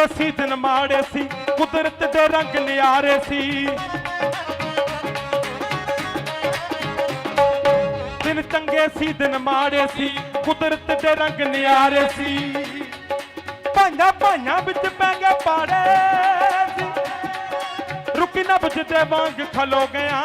ਮਾੜੇ ਸੀ ਕੁਦਰਤ ਦੇ ਰੰਗ ਨਿਆਰੇ ਸੀ ਦਿਨ ਚੰਗੇ ਸੀ ਦਿਨ ਮਾੜੇ ਸੀ ਕੁਦਰਤ ਦੇ ਰੰਗ ਨਿਆਰੇ ਸੀ ਭਾਈਆਂ ਭਾਈਆਂ ਵਿੱਚ ਪੈ ਗਿਆ ਪਾੜੇ ਸੀ ਰੁਕੀ ਨਾ ਬੁਝਦੇ ਵਾਂਗ ਖਲੋ ਗਿਆ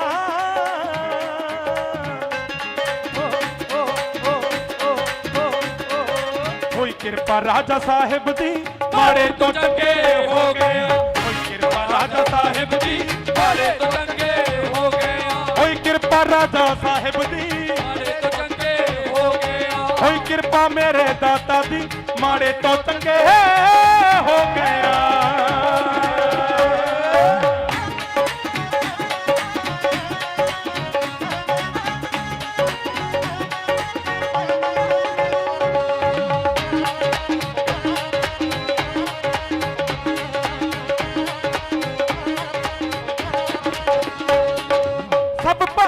ਹੋਈ ਕਿਰਪਾ ਰਾਜਾ ਸਾਹਿਬ ਦੀ ਮਾੜੇ ਤੋਂ ਚੰਗੇ ਹੋ ਗਏ ਹੋਈ ਕਿਰਪਾ ਰਾਜਾ ਸਾਹਿਬ ਦੀ ਮਾੜੇ ਤੋਂ ਚੰਗੇ ਹੋ ਗਏ ਆ। ਹੋਈ ਕਿਰਪਾ ਰਾਜਾ ਸਾਹਿਬ ਦੀ ਮਾੜੇ ਤੋਂ ਚੰਗੇ ਹੋ ਗਏ ਆ। ਹੋਈ ਕਿਰਪਾ ਮੇਰੇ ਦਾਤਾ ਦੀ ਮਾੜੇ ਤੋਂ ਚੰਗੇ ਹੋ ਗਿਆ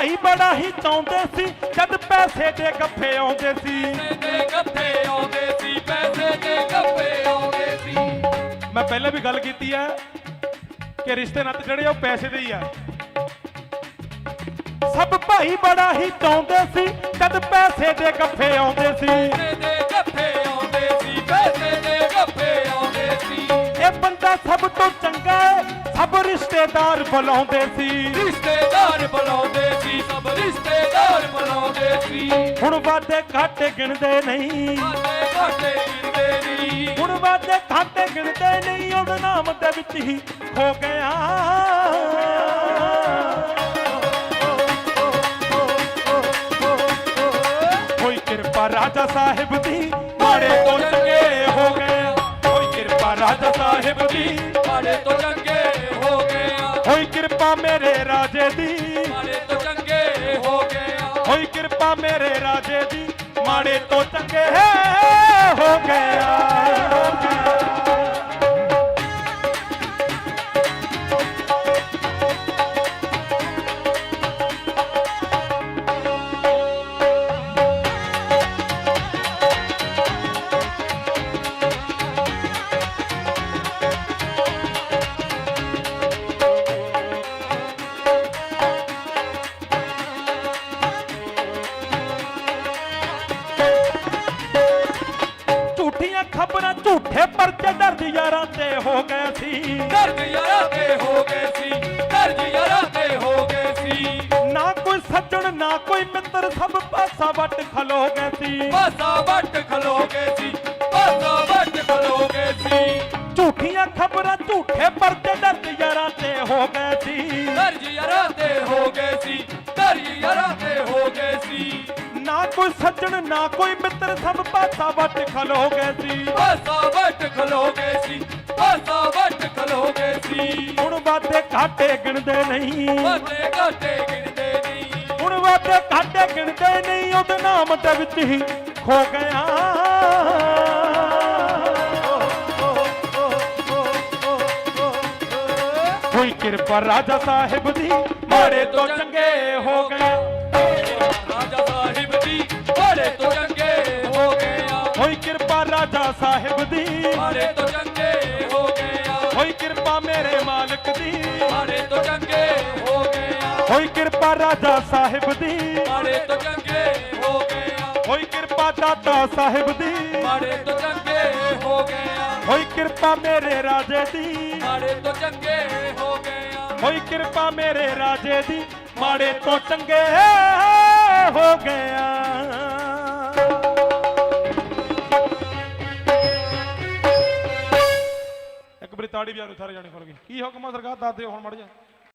ਭਾਈ ਬੜਾ ਹੀ ਚਾਹੁੰਦੇ ਸੀ ਜਦ ਪੈਸੇ ਦੇ ਗੱਫੇ ਆਉਂਦੇ ਸੀ। ਪੈਸੇ ਦੇ ਗੱਫੇ ਆਉਂਦੇ ਸੀ ਪੈਸੇ ਦੇ ਗੱਫੇ ਆਉਂਦੇ ਸੀ। ਮੈਂ ਪਹਿਲਾਂ ਵੀ ਗੱਲ ਕੀਤੀ ਹੈ ਕਿ ਰਿਸ਼ਤੇ ਨਾਤੇ ਜਿਹੜੇ ਆ ਉਹ ਪੈਸੇ ਦੇ ਹੀ ਆ। ਸਭ ਭਾਈ ਬੜਾ ਹੀ ਚਾਹੁੰਦੇ ਸੀ ਜਦ ਪੈਸੇ ਦੇ ਗੱਫੇ ਆਉਂਦੇ ਸੀ। ਪੈਸੇ ਦੇ ਗੱਫੇ ਆਉਂਦੇ ਸੀ ਪੈਸੇ ਦੇ ਗੱਫੇ ਆਉਂਦੇ ਸੀ। ਇਹ ਬੰਦਾ ਸਭ ਤੋਂ ਚੰਗਾ ਰਿਸ਼ਤੇਦਾਰ ਬੁਲਾਉਂਦੇ ਸੀ। ਰਿਸ਼ਤੇਦਾਰ ਬੁਲਾਉਂਦੇ ਸੀ ਸਭ ਰਿਸ਼ਤੇਦਾਰ ਬੁਲਾਉਂਦੇ ਸੀ। ਹੁਣ ਵਾਦੇ ਘਾਟੇ ਗਿਣਦੇ ਨਹੀਂ। ਘਾਟੇ ਹੁਣ ਵਾਦੇ ਘਾਟੇ ਗਿਣਦੇ ਨਹੀਂ ਉਹਦੇ ਨਾਮ ਦੇ ਵਿੱਚ ਹੀ ਖੋ ਗਿਆ। ਹੋਈ ਕਿਰਪਾ ਰਾਜਾ ਸਾਹਿਬ ਦੀ ਮਾੜੇ ਤੋਂ ਚੰਗੇ ਹੋ ਗਏ। ਹੋਈ ਕਿਰਪਾ ਰਾਜਾ ਸਾਹਿਬ ਦੀ ਮਾੜੇ ਤੋਂ ਚੰਗੇ ਹੋ ਗਏ। ਹੋਈ ਕਿਰਪਾ ਮੇਰੇ ਰਾਜੇ ਦੀ। ਮਾੜੇ ਤੋਂ ਚੰਗੇ ਹੋ ਗਏ ਹੋਈ ਕਿਰਪਾ ਮੇਰੇ ਰਾਜੇ ਦੀ। ਮਾੜੇ ਤੋਂ ਚੰਗੇ ਹੋ ਗਿਆ ਯਾਰਾਂ ਤੇ ਹੋ ਗਏ ਸੀ। ਦਰਦ ਯਾਰਾਂ ਤੇ ਹੋ ਗਏ ਸੀ ਦਰਦ ਯਾਰਾਂ ਤੇ ਹੋ ਗਏ ਸੀ। ਨਾ ਕੋਈ ਸੱਜਣ ਨਾ ਕੋਈ ਮਿੱਤਰ ਸਭ ਪਾਸਾ ਵੱਟ ਖਲੋ ਗਏ ਸੀ। ਪਾਸਾ ਵੱਟ ਖਲੋ ਗਏ ਸੀ ਪਾਸਾ ਵੱਟ ਖਲੋ ਗਏ ਸੀ। ਝੂਠੀਆਂ ਖਬਰਾਂ ਝੂਠੇ ਪਰਚੇ ਦਰਦ ਯਾਰਾਂ ਤੇ ਹੋ ਗਏ ਸੀ। ਦਰਜ ਯਾਰਾਂ ਤੇ ਹੋ ਗਏ ਸੀ ਕੋਈ ਸੱਜਣ ਨਾ ਕੋਈ ਮਿੱਤਰ ਸਭ ਪਾਸਾ ਵੱਟ ਖਲੋ ਗਏ ਸੀ। ਪਾਸਾ ਵੱਟ ਖਲੋ ਗਏ ਸੀ ਪਾਸਾ ਵੱਟ ਖਲੋ ਗਏ ਸੀ। ਹੁਣ ਵਾਦੇ ਘਾਟੇ ਗਿਣਦੇ ਨਹੀਂ। ਵਾਟੇ ਘਾਟੇ ਗਿਣਦੇ ਨਹੀਂ। ਹੁਣ ਵਾਦੇ ਘਾਟੇ ਗਿਣਦੇ ਨਹੀਂ ਉਹਦੇ ਨਾਮ ਦੇ ਵਿੱਚ ਹੀ ਖੋ ਗਿਆ ਹੋਈ ਕਿਰਪਾ ਰਾਜਾ ਸਾਹਿਬ ਦੀ ਮਾੜੇ ਤੋਂ ਚੰਗੇ ਹੋ ਗਏ। ਕਿਰਪਾ ਰਾਜਾ ਸਾਹਿਬ ਦੀ। ਬੜੇ ਤੋਂ ਚੰਗੇ ਹੋ ਗਏ ਆ। ਹੋਈ ਕਿਰਪਾ ਦਾਤਾ ਸਾਹਿਬ ਦੀ। ਬੜੇ ਤੋਂ ਚੰਗੇ ਹੋ ਗਏ ਆ। ਹੋਈ ਕਿਰਪਾ ਮੇਰੇ ਰਾਜੇ ਦੀ। ਬੜੇ ਤੋਂ ਚੰਗੇ ਹੋ ਗਏ ਆ। ਹੋਈ ਕਿਰਪਾ ਮੇਰੇ ਰਾਜੇ ਦੀ। ਮਾੜੇ ਤੋਂ ਚੰਗੇ ਹੋ ਗਿਆ ਇੱਕ ਵਾਰੀ ਤਾੜੀ ਵੀ ਆਰੋ ਸਾਰੇ ਜਾਣੇ ਖੁੱਲ ਗਏ ਕੀ ਹੁਕਮ ਆ ਸਰਕਾਰ ਦੱਸ ਦਿਓ ਹੁਣ ਮੜ ਜਾ